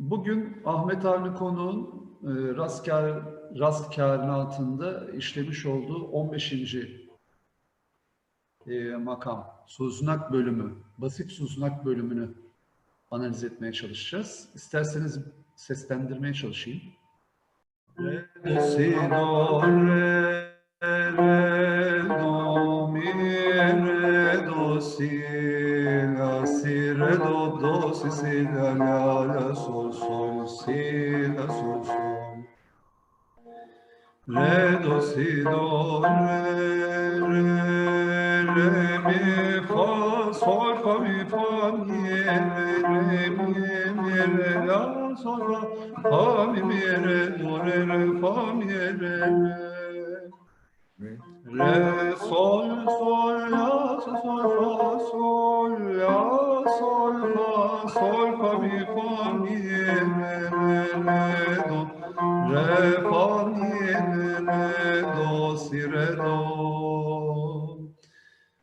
Bugün Ahmet Avni Konuğ'un e, rast, kar, rast kainatında işlemiş olduğu 15. E, makam, suzunak bölümü, basit suzunak bölümünü analiz etmeye çalışacağız. İsterseniz seslendirmeye çalışayım. Re, si, do, re, re, do, mi, re, do, si, do, do, si, si, la, la, la, sol, sol, si, la, sol, sol. Re, do, si, do, re, re, re, mi, fa, sol, fa, mi, fa, mi, re, re, mi, mi, re, la, sol, la, fa, mi, mi, re, do, re, re, fa, mi, re, re. Re, sol, sol, la, sol, sol, fa, sol, sol, sol, fa, mi, fa, mi, re, re, re, do, re, fa, mi, re, re, do, si, re, do.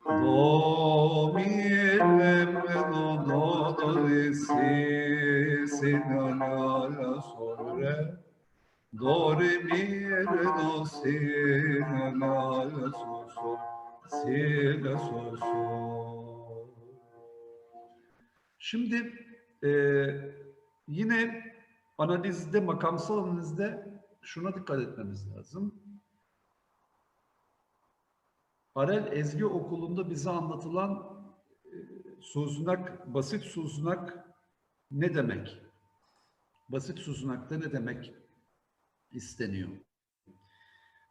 Do, mi, re, re, do, do, do, re, si, si, la, la, la, sol, re. Do, re, mi, re, do, si, la, la, la, sol, sol, si, la, sol, sol. Şimdi e, yine analizde, makamsal analizde şuna dikkat etmemiz lazım. Arel Ezgi Okulu'nda bize anlatılan e, suzunak, basit suzunak ne demek? Basit suzunakta ne demek isteniyor?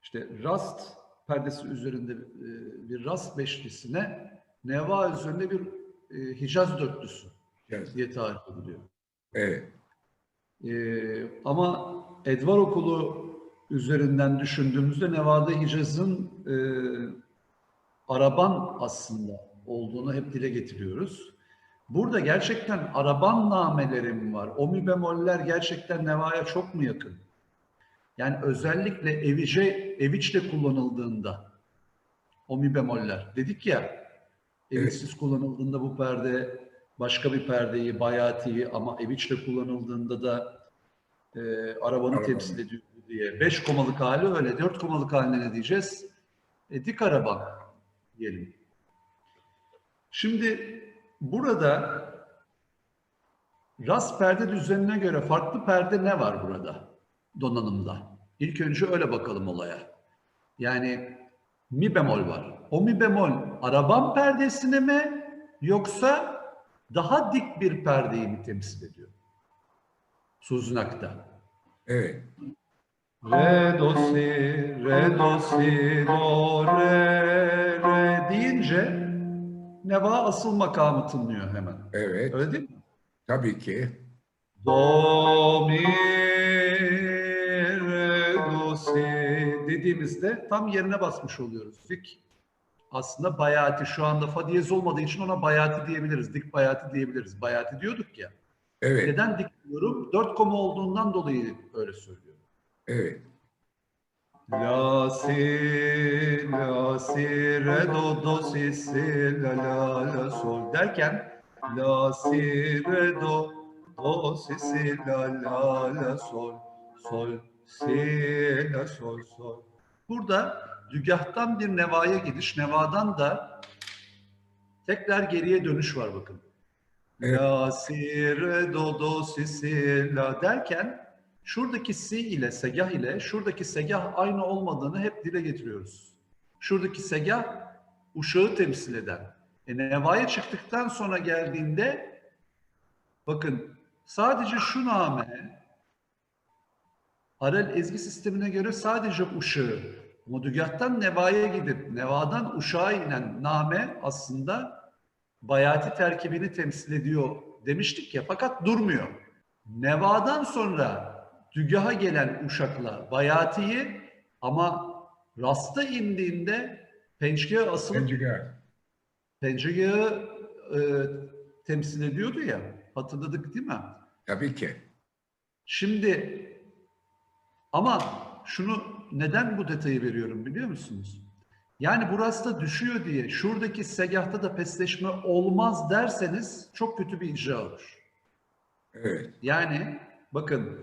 İşte rast perdesi üzerinde e, bir rast beşlisine neva üzerinde bir e, Hicaz dörtlüsü Evet. diye tarif ediliyor. Evet. Ee, ama Edvar Okulu üzerinden düşündüğümüzde Nevada Hicaz'ın e, Araban aslında olduğunu hep dile getiriyoruz. Burada gerçekten Araban nameleri mi var? O mi bemoller gerçekten Neva'ya çok mu yakın? Yani özellikle evice, eviçle kullanıldığında o mi bemoller. Dedik ya eviçsiz kullanıldığında bu perde başka bir perdeyi, bayatiyi ama eviçle kullanıldığında da e, arabanı Arabanı. temsil ediyor diye. Beş komalık hali öyle. Dört komalık haline ne diyeceğiz? E, dik araban diyelim. Şimdi burada rast perde düzenine göre farklı perde ne var burada donanımda? İlk önce öyle bakalım olaya. Yani mi bemol var. O mi bemol araban perdesine mi yoksa daha dik bir perdeyi mi temsil ediyor? Suzunak'ta. Evet. Re, do, si, re, do, si, do, re, re deyince neva asıl makamı tınlıyor hemen. Evet. Öyle değil mi? Tabii ki. Do, mi, re, do, si dediğimizde tam yerine basmış oluyoruz. Dik. Aslında bayati şu anda fa diyez olmadığı için ona bayati diyebiliriz. Dik bayati diyebiliriz. Bayati diyorduk ya. Evet. Neden dik diyorum? Dört koma olduğundan dolayı öyle söylüyorum. Evet. La si la si re do do si si la la la sol derken la si re do do si si la la la sol sol si la sol sol. Burada dügahtan bir nevaya gidiş, nevadan da tekrar geriye dönüş var bakın. Evet. La si re do do si si la derken şuradaki si ile segah ile şuradaki segah aynı olmadığını hep dile getiriyoruz. Şuradaki segah uşağı temsil eden. E, nevaya çıktıktan sonra geldiğinde bakın sadece şu name Arel ezgi sistemine göre sadece uşağı Modügattan nevaya gidip nevadan uşağa inen name aslında bayati terkibini temsil ediyor demiştik ya fakat durmuyor. Nevadan sonra dügaha gelen uşakla bayatiyi ama rasta indiğinde pençegaha asılıp Pencere. pençegahı e, temsil ediyordu ya hatırladık değil mi? Tabii ki. Şimdi ama şunu neden bu detayı veriyorum biliyor musunuz? Yani burası da düşüyor diye şuradaki segahta da pesleşme olmaz derseniz çok kötü bir icra olur. Evet. Yani Bakın.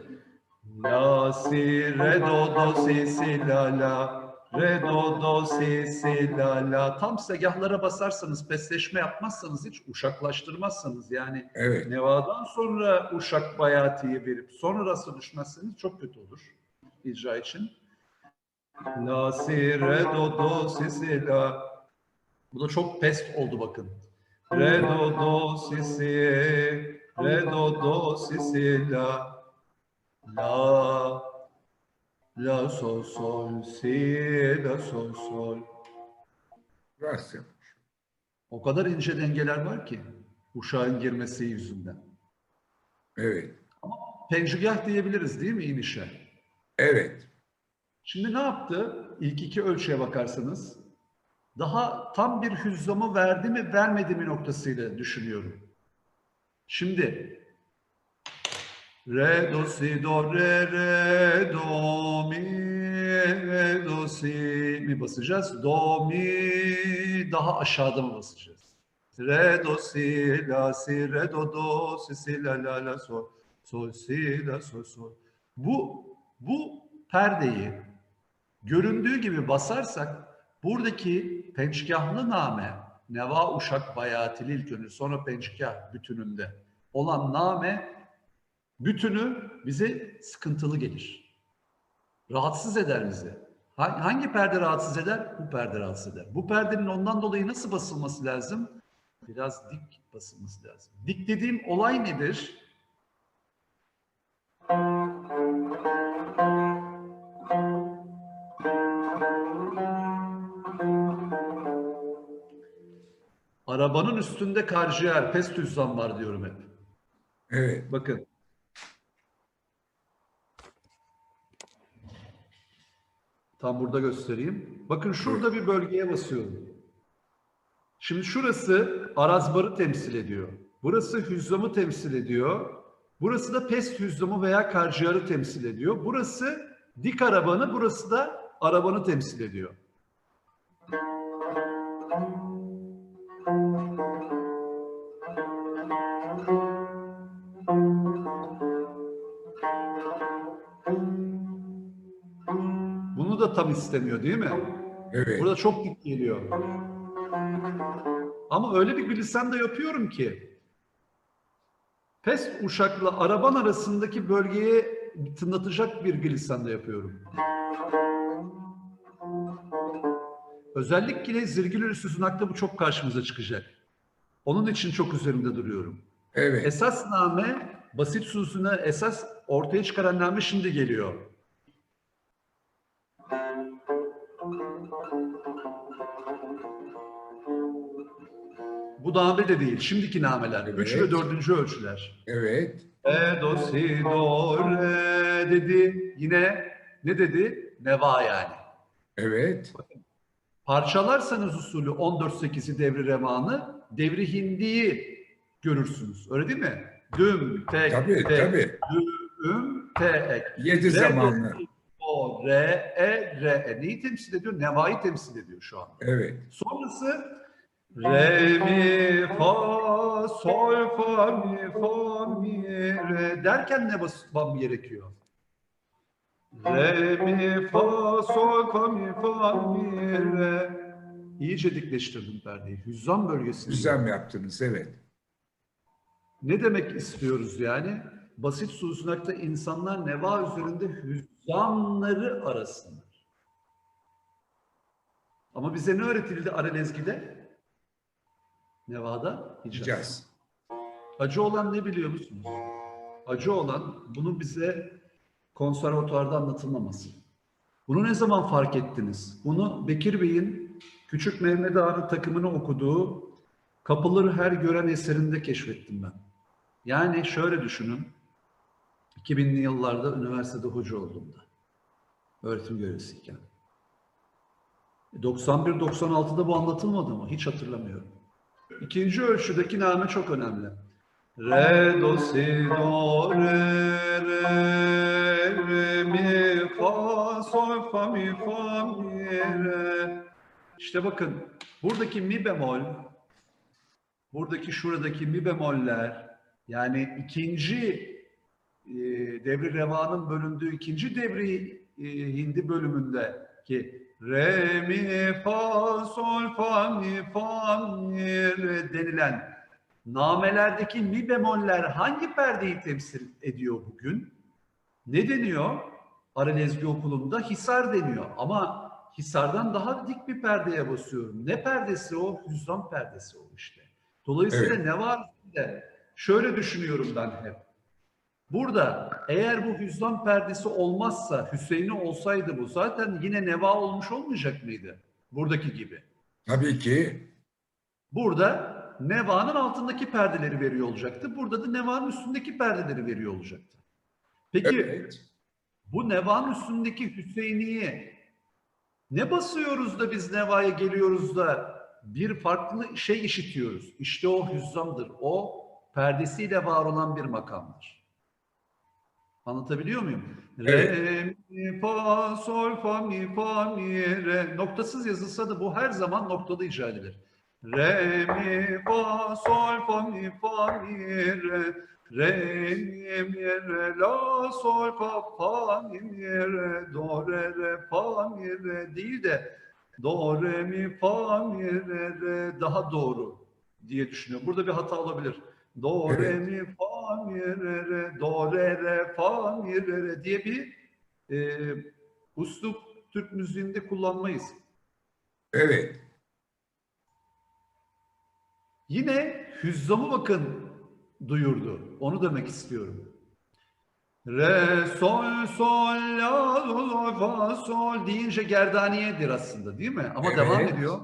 La si re do do si si la la re do do si si la la tam segahlara basarsanız pesleşme yapmazsanız hiç uşaklaştırmazsanız yani Evet. Neva'dan sonra uşak bayatiye verip sonrası düşmezseniz çok kötü olur icra için. La si re do do si si la. Bu da çok pest oldu bakın. Re do do si si re do do si si la. La la sol sol si la sol sol. Rast yapmış. O kadar ince dengeler var ki uşağın girmesi yüzünden. Evet. Pencügah diyebiliriz değil mi inişe? Evet. Şimdi ne yaptı? İlk iki ölçüye bakarsanız daha tam bir hüzzamı verdi mi vermedi mi noktasıyla düşünüyorum. Şimdi re do si do re re do mi re do si mi basacağız? Do mi daha aşağıda mı basacağız? Re do si la si re do do si si la la la sol sol si la sol sol. Bu bu perdeyi göründüğü gibi basarsak buradaki pençkahlı name Neva Uşak Bayatili ilk önü sonra pençkah bütününde olan name bütünü bize sıkıntılı gelir. Rahatsız eder bizi. Ha- Hangi perde rahatsız eder? Bu perde rahatsız eder. Bu perdenin ondan dolayı nasıl basılması lazım? Biraz dik basılması lazım. Dik dediğim olay nedir? Arabanın üstünde karciğer, pes tüzzam var diyorum hep. Evet. Bakın. Tam burada göstereyim. Bakın şurada bir bölgeye basıyorum. Şimdi şurası arazbarı temsil ediyor. Burası hüzzamı temsil ediyor. Burası da pes hüzzamı veya karciğarı temsil ediyor. Burası dik arabanı, burası da arabanı temsil ediyor. Da tam istemiyor değil mi? Evet. Burada çok dik geliyor. Ama öyle bir glissando yapıyorum ki pes uşakla araban arasındaki bölgeye tınlatacak bir glissando yapıyorum. Özellikle zirgili üstü sunakta bu çok karşımıza çıkacak. Onun için çok üzerinde duruyorum. Evet. Esas name basit susuna esas ortaya çıkaran name şimdi geliyor. Bu name de değil. Şimdiki nameler. Evet. Üç ve dördüncü ölçüler. Evet. E, do, si, do, re dedi. Yine ne dedi? Neva yani. Evet. Parçalarsanız usulü 14-8'i devri remanı, devri hindiyi görürsünüz. Öyle değil mi? Düm, tek, Tabii tek, tabii. düm, te, ek. Yedi Re, zamanlı. do, re, e, re, e. Neyi temsil ediyor? Neva'yı temsil ediyor şu an. Evet. Sonrası re, mi, fa, sol, fa, mi, fa, mi, re derken ne basmam gerekiyor? Re, mi, fa, sol, fa, mi, fa, mi, re. İyice dikleştirdim perdeyi. Hüzzam bölgesini. Düzlem yaptınız. Evet. Ne demek istiyoruz yani? Basit susunakta insanlar neva üzerinde hüzzamları arasınlar. Ama bize ne öğretildi Aralezgi'de? Nevada? Hicaz. Hicaz. Acı olan ne biliyor musunuz? Acı olan bunu bize konservatuvarda anlatılmaması. Bunu ne zaman fark ettiniz? Bunu Bekir Bey'in Küçük Mehmet Ağa'nın takımını okuduğu Kapıları Her Gören eserinde keşfettim ben. Yani şöyle düşünün. 2000'li yıllarda üniversitede hoca olduğumda. Öğretim görevlisiyken. 91-96'da bu anlatılmadı mı? Hiç hatırlamıyorum. İkinci ölçüdeki name çok önemli. Re, do, si, do, re, re, re, mi, fa, sol, fa, mi, fa, mi, re. İşte bakın buradaki mi bemol, buradaki şuradaki mi bemoller yani ikinci e, devri revanın bölündüğü ikinci devri e, hindi bölümünde ki re mi fa sol fa mi fa mi re denilen namelerdeki mi bemoller hangi perdeyi temsil ediyor bugün? Ne deniyor? Aralezgi okulunda Hisar deniyor. Ama Hisar'dan daha dik bir perdeye basıyorum. Ne perdesi o? Hüzzam perdesi o işte. Dolayısıyla Evet. ne var şöyle düşünüyorum ben hep. Burada eğer bu hüzzam perdesi olmazsa Hüseyin'i olsaydı bu zaten yine neva olmuş olmayacak mıydı? Buradaki gibi. Tabii ki. Burada nevanın altındaki perdeleri veriyor olacaktı. Burada da nevanın üstündeki perdeleri veriyor olacaktı. Peki Evet. bu nevanın üstündeki Hüseyin'i ne basıyoruz da biz nevaya geliyoruz da bir farklı şey işitiyoruz. İşte o hüzzamdır. O perdesiyle var olan bir makamdır. Anlatabiliyor muyum? Evet. Re, mi, fa, sol, fa, mi, fa, mi, re. Noktasız yazılsa da bu her zaman noktalı icra edilir. Re, mi, fa, sol, fa, mi, fa, mi, re. Re, mi, mi, re, la, sol, fa, fa, mi, mi, re. Do, re, re, fa, mi, re değil de do, re, mi, fa, mi, re, re daha doğru diye düşünüyorum. Burada bir hata olabilir. Do, re, Evet. mi, fa, mi, re, re, do, re, re, fa, mi, re, re diye bir e, uslup Türk müziğinde kullanmayız. Evet. Yine hüzzamı bakın duyurdu. Onu demek istiyorum. Re, sol, sol, la, do, do, fa, sol deyince gerdaniyedir aslında değil mi? Ama Evet. devam ediyor.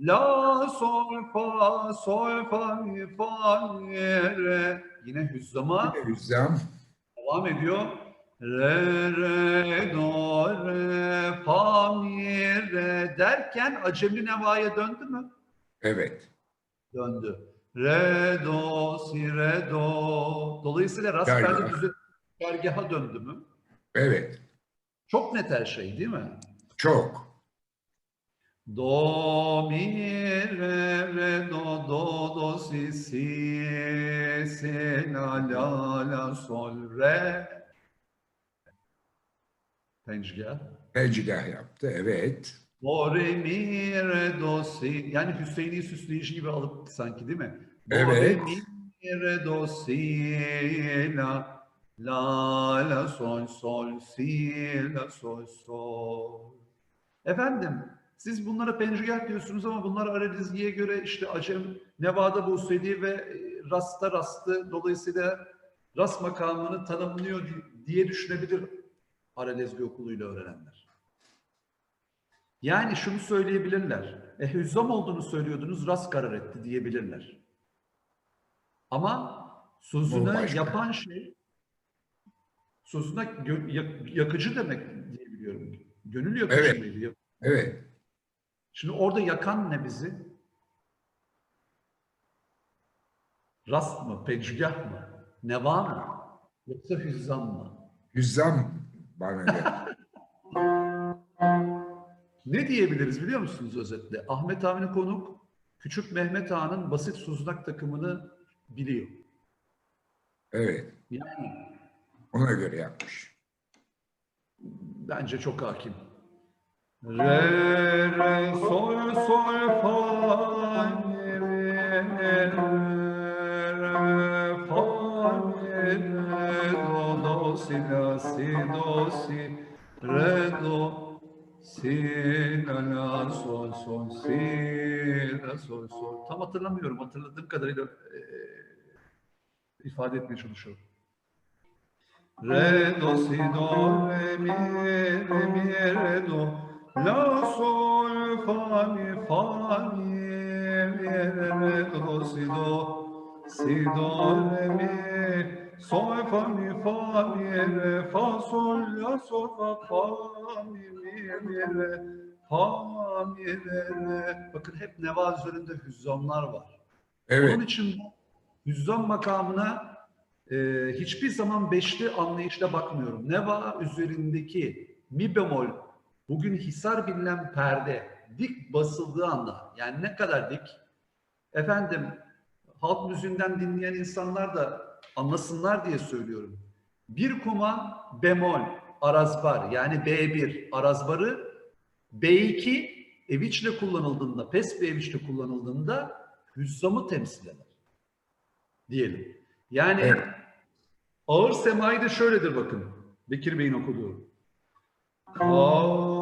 La, sol, fa, sol, fa, fa, re. Yine hüzzama Yine Hüzzam. devam ediyor. Re, re, do, re, fa, mi, re derken acemi nevaya döndü mü? Evet. döndü. Re, do, si, re, do. Dolayısıyla rast Dergah. perde düzeni dergaha döndü mü? Evet. Çok net her şey değil mi? Çok. Do, mi, re, re, do, do, do, si, si, si, la, la, la, sol, re. Pencigah. Tecgah yaptı. Evet. Do, re, mi, re, do, si. Yani Hüseyin'i süsleyici gibi alıp sanki değil mi? Do, Evet. re, mi, re, do, si, la, la, la, sol, sol, si, la, sol, sol. Efendim, siz bunlara pencigah diyorsunuz ama bunlar Aralizgi'ye göre işte Acem, Nevada Busedi ve e, Rast'a Rast'ı dolayısıyla Rast makamını tanımlıyor di- diye düşünebilir Aralezgi okuluyla öğrenenler. Yani şunu söyleyebilirler. E hüzzam olduğunu söylüyordunuz, rast karar etti diyebilirler. Ama sözüne yapan şey sözüne yakıcı demek diyebiliyorum. Gönül yakıcı Evet. mıydı? Evet. Şimdi orada yakan ne bizi? Rast mı? Pencigah mı? Neva mı? Yoksa hüzzam mı? Hüzzam bana göre. Ne diyebiliriz biliyor musunuz özetle? Ahmet Avni Konuk, Küçük Mehmet Ağa'nın basit suznak takımını biliyor. Evet. Yani Ona göre yapmış. bence çok hakim. Re, re, sol, sol, fa, mi, re, re, fa, mi, re, do, do, si, la, si, do, si, re, do, si, la, la, sol, sol, si, la, sol, sol. Tam hatırlamıyorum. Hatırladığım kadarıyla e, ifade etmeye çalışıyorum. Re, do, si, do, re, mi, re, mi, re, do. La, sol, fa, mi, fa, mi, re, do, si, do. Si, do, re, mi, sol, fa, mi, fa, mi, re, fa, sol, la, sol, fa, fa, mi, mi, mi, re, fa, mi, re, re. Bakın hep neva üzerinde hüzzamlar var. Onun Evet. için bu hüzzam makamına e, hiçbir zaman beşli anlayışla bakmıyorum. Neva üzerindeki mi bemol bugün hisar bilinen perde dik basıldığı anda yani ne kadar dik efendim halk müziğinden dinleyen insanlar da anlasınlar diye söylüyorum. Bir kuma bemol arazbar yani B1 arazbarı B2 eviçle kullanıldığında, pes bir eviçle kullanıldığında hüzzamı temsil eder. Diyelim. Yani Evet. ağır semai de şöyledir bakın. Bekir Bey'in okuduğu. Şunları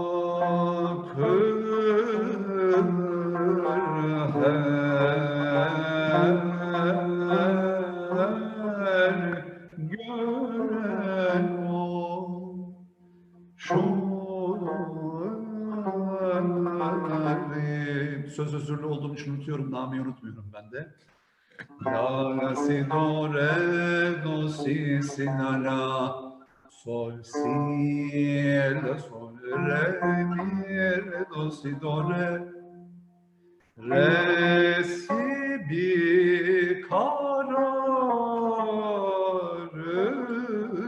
Söz özürlü olduğum için unutuyorum, nameyi unutmuyorum ben de. La si do si si la sol si la sol re mi do si do re re si bir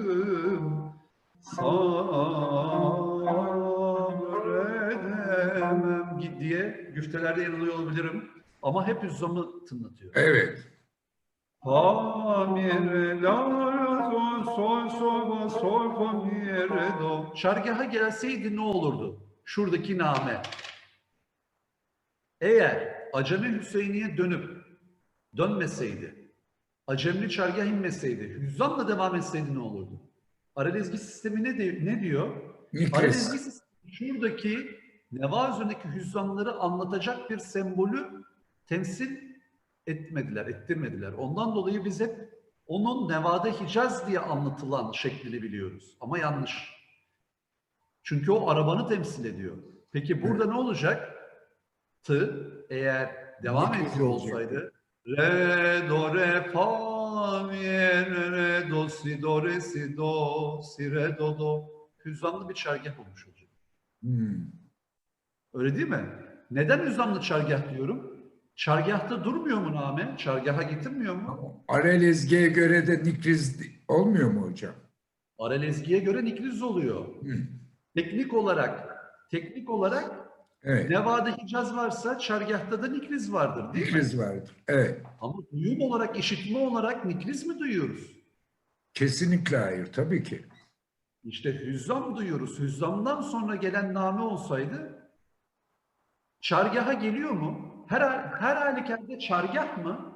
kararım sabredemem Gi- diye güftelerde yanılıyor olabilirim. Ama hep hüzzamı tınlatıyor. Evet. Fa mi re la sol sol sol fa mi re do. Şargaha gelseydi ne olurdu? Şuradaki name. Eğer Acemi Hüseyin'iye dönüp dönmeseydi, Acemli çargah inmeseydi, hüzzamla devam etseydi ne olurdu? Aralezgi sistemi ne, di- ne diyor? Aralezgi sistemi şuradaki neva üzerindeki hüzzamları anlatacak bir sembolü temsil etmediler, ettirmediler. Ondan dolayı biz hep onun Nevada Hicaz diye anlatılan şeklini biliyoruz. Ama yanlış. Çünkü o arabanı temsil ediyor. Peki burada ne olacak? Tı eğer devam ediyor olsaydı re do re fa mi re re do si do re si do si re do do hüzzamlı bir çargah olmuş olacak. Hmm. Öyle değil mi? Neden hüzzamlı çargah diyorum? Çargahta durmuyor mu name? Çargaha getirmiyor mu? Arelezge'ye göre de nikriz olmuyor mu hocam? Aralezgi'ye göre nikriz oluyor. Hı. Teknik olarak teknik olarak Evet. Nevada Hicaz varsa çargahta da nikriz vardır değil mi? Nikriz vardır. Evet. Ama duyum olarak, işitme olarak nikriz mi duyuyoruz? Kesinlikle hayır. Tabii ki. İşte hüzzam duyuyoruz. Hüzzamdan sonra gelen name olsaydı çargaha geliyor mu? Her, her halükarda çargah mı?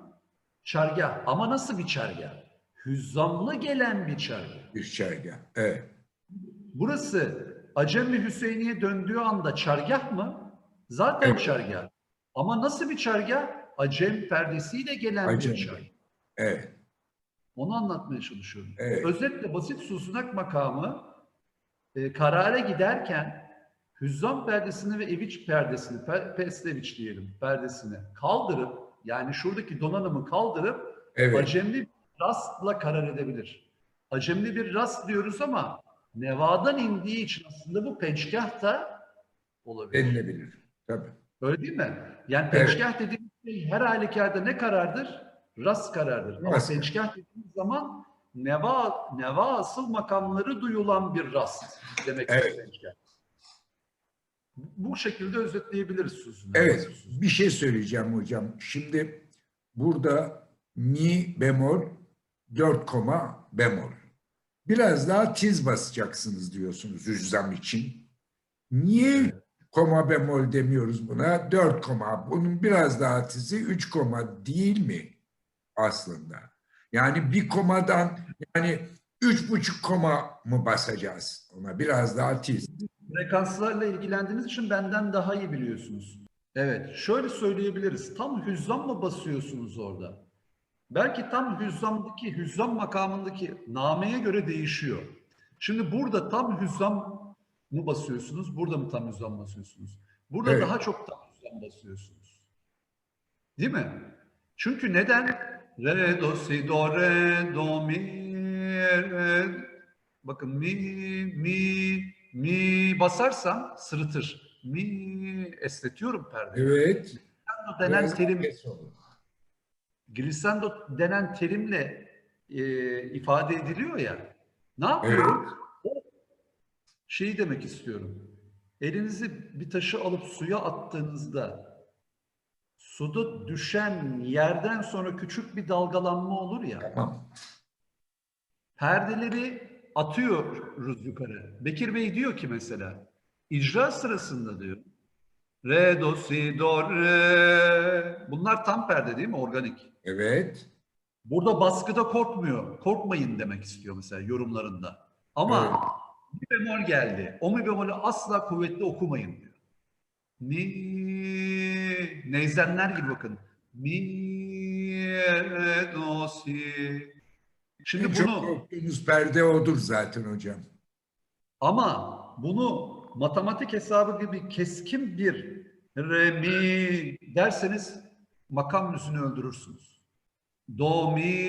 Çargah. Ama nasıl bir çargah? Hüzzamlı gelen bir çargah. Bir şarkı. Evet. Burası Acemi Hüseyin'iye döndüğü anda çargah mı? Zaten Evet. çargah. Ama nasıl bir çargah? Acem perdesiyle gelen Acem. bir çargah. Evet. Onu anlatmaya çalışıyorum. Evet. Özetle basit susunak makamı e, karara giderken hüzzam perdesini ve eviç perdesini, pe, pesleviç diyelim perdesini kaldırıp yani şuradaki donanımı kaldırıp Evet. acemli rastla karar edebilir. Acemli bir rast diyoruz ama nevadan indiği için aslında bu peçkah da olabilir. Denilebilir. Tabii. Öyle değil mi? Yani Evet. peçkah dediğimiz şey her halükarda ne karardır? Rast karardır. Ama Rast. dediğimiz zaman neva, neva asıl makamları duyulan bir rast demek Evet. peçkah. Bu şekilde özetleyebiliriz sözünü. Evet. Bir şey söyleyeceğim hocam. Şimdi burada mi bemol 4 koma bemol. Biraz daha tiz basacaksınız diyorsunuz hüzzam için. Niye Evet. koma bemol demiyoruz buna? 4 koma. Bunun biraz daha tizi 3 koma değil mi aslında? Yani bir komadan yani üç buçuk koma mı basacağız ona? Biraz daha tiz. Frekanslarla ilgilendiğiniz için benden daha iyi biliyorsunuz. Evet, şöyle söyleyebiliriz. Tam hüzzam mı basıyorsunuz orada? Belki tam hüzzamdaki, hüzzam makamındaki nameye göre değişiyor. Şimdi burada tam hüzzam mı basıyorsunuz? Burada mı tam hüzzam basıyorsunuz? Burada Evet. daha çok tam hüzzam basıyorsunuz. Değil mi? Çünkü neden? Re, do, si, do, re, do, mi, re. Bakın mi, mi, mi basarsam sırıtır. Mi esnetiyorum perdeyi. Evet. Glissando denen Biraz terim, glissando denen terimle e, ifade ediliyor ya. Ne yapıyorum? O şeyi demek istiyorum. Elinizi bir taşı alıp suya attığınızda suda düşen yerden sonra küçük bir dalgalanma olur ya. Tamam. perdeleri atıyoruz yukarı. Bekir Bey diyor ki mesela icra sırasında diyor re do si do re bunlar tam perde değil mi organik? Evet. Burada baskıda korkmuyor. Korkmayın demek istiyor mesela yorumlarında. Ama Evet. mi bemol geldi. O mi bemolü asla kuvvetli okumayın diyor. Mi neyzenler gibi bakın. Mi re do si. Şimdi En çok bunu korktuğunuz perde odur zaten hocam. ama bunu matematik hesabı gibi keskin bir re mi derseniz makam müziğini öldürürsünüz. Do mi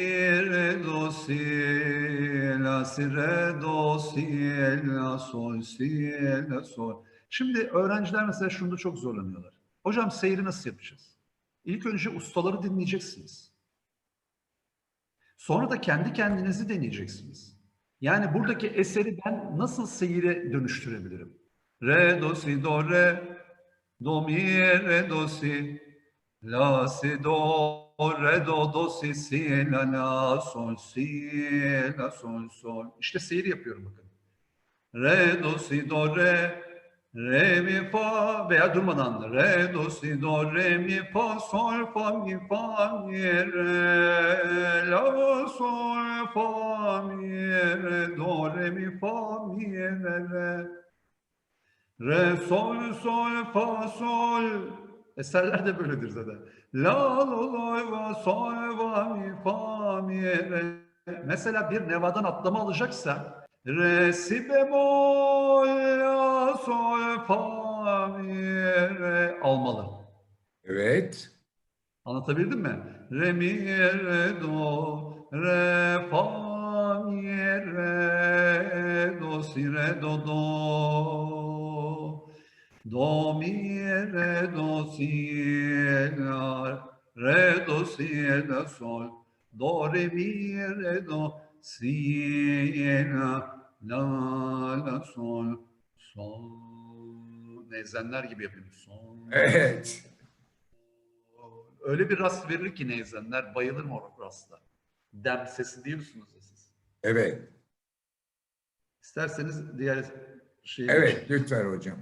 re do si la si re do si la sol si la sol. Şimdi öğrenciler mesela şunda çok zorlanıyorlar. Hocam seyri nasıl yapacağız? İlk önce ustaları dinleyeceksiniz. Sonra da kendi kendinizi deneyeceksiniz. Yani buradaki eseri ben nasıl seyire dönüştürebilirim? Re, do, si, do, re, do, mi, re, do, si, la, si, do, re, do, do, si, si, la, la, sol, si, la, sol, sol. İşte seyir yapıyorum bakın. Re, do, si, do, re, re, mi, fa veya durmadan re, do, si, do, re, mi, fa, sol, fa, mi, fa, mi, re, la, sol, fa, mi, re, do, re, mi, fa, mi, re, re. Re, sol, sol, fa, sol. Eserler de böyledir zaten. La, la, la, va, sol, va, mi, fa, mi, re. Mesela bir nevadan atlama alacaksa Re, si bemol, la, sol, fa, mi, re almalı. Evet. Anlatabildim mi? Re, mi, re, do, re, fa, mi, re, do, si, re, do, do. Do, mi, re, do, si, la, re, do, si, la, sol. Do, re, mi, re, do, si, la, la, la, sol, sol. Nezenler gibi yapayım. Sol. Evet. Öyle bir rast verir ki neyzenler. Bayılırım o rastla. Dem sesi diyorsunuz ya siz. Evet. İsterseniz diğer şeyi... Evet lütfen hocam.